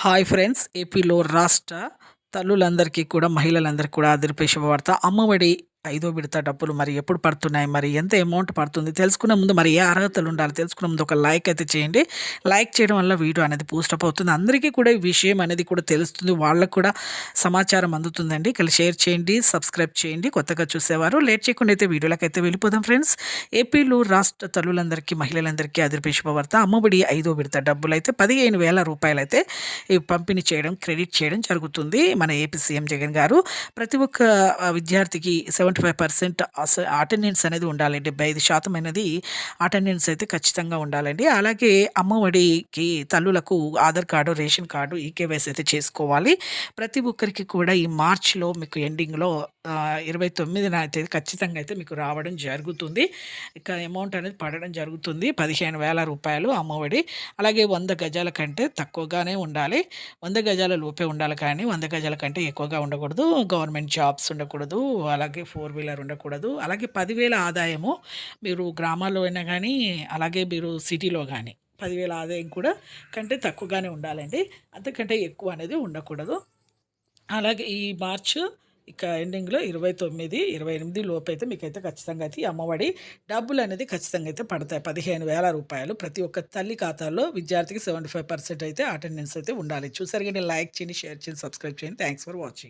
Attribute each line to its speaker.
Speaker 1: Hi friends ఏపీలో రాష్ట్ర తల్లులందరికీ కూడా మహిళలందరికీ కూడా అదిరిపే శుభవార్త. అమ్మఒడి ఐదో విడత డబ్బులు మరి ఎప్పుడు పడుతున్నాయి? మరి ఎంత అమౌంట్ పడుతుంది? తెలుసుకునే ముందు మరి ఏ అర్హతలు ఉండాలి? తెలుసుకునే ముందు ఒక లైక్ అయితే చేయండి. లైక్ చేయడం వల్ల వీడియో అనేది పోస్టప్ అవుతుంది. అందరికీ కూడా ఈ విషయం అనేది కూడా తెలుస్తుంది. వాళ్ళకు కూడా సమాచారం అందుతుందండి. ఇక్కడ షేర్ చేయండి సబ్స్క్రైబ్ చేయండి. కొత్తగా చూసేవారు లేట్ చేయకుండా అయితే వీడియోలకు అయితే వెళ్ళిపోదాం ఫ్రెండ్స్ ఏపీలో రాష్ట్ర తల్లులందరికీ మహిళలందరికీ అదిరిపే శుభవార్త. అమ్మఒడి ఐదో విడత డబ్బులు అయితే పదిహేను వేల రూపాయలు అయితే ఈ పంపిణీ చేయడం క్రెడిట్ చేయడం జరుగుతుంది. మన ఏపీ సీఎం జగన్ గారు ప్రతి ఒక్క విద్యార్థికి seven seventy five percent attendance అనేది ఉండాలి డెబ్బై ఐదు శాతం అనేది అటెండెన్స్ అయితే ఖచ్చితంగా ఉండాలండి. అలాగే అమ్మఒడికి తల్లులకు Aadhaar card ration card eKYC అయితే చేసుకోవాలి. ప్రతి ఒక్కరికి కూడా ఈ మార్చిలో మీకు ఎండింగ్లో ఇరవై తొమ్మిదిన అయితే ఖచ్చితంగా అయితే మీకు రావడం జరుగుతుంది. ఇక అమౌంట్ అనేది పడడం జరుగుతుంది. పదిహేను వేల రూపాయలు అమ్మఒడి. అలాగే వంద గజాల కంటే తక్కువగానే ఉండాలి. వంద గజాల లోపే ఉండాలి కానీ వంద గజాల కంటే ఎక్కువగా ఉండకూడదు. గవర్నమెంట్ జాబ్స్ ఉండకూడదు. అలాగే ఫోర్ వీలర్ ఉండకూడదు. అలాగే పదివేల ఆదాయము మీరు గ్రామాల్లో అయినా కానీ అలాగే మీరు సిటీలో కానీ పదివేల ఆదాయం కూడా కంటే తక్కువగానే ఉండాలండి. అంతకంటే ఎక్కువ అనేది ఉండకూడదు. అలాగే ఈ మార్చ్ ఇక ఎండింగ్లో ఇరవై తొమ్మిది ఇరవై ఎనిమిది లోపు అయితే మీకైతే ఖచ్చితంగా అయితే ఈ అమ్మఒడి డబ్బులు అనేది ఖచ్చితంగా అయితే పడతాయి. పదిహేను వేల రూపాయలు ప్రతి ఒక్క తల్లి ఖాతాలో విద్యార్థికి సెవెంటీ ఫైవ్ పర్సెంట్ అయితే అటెండెన్స్ అయితే ఉండాలి. చూసారు కానీ లైక్ చేయండి షేర్ చేయండి సబ్స్క్రైబ్ చేయండి. Thanks for watching.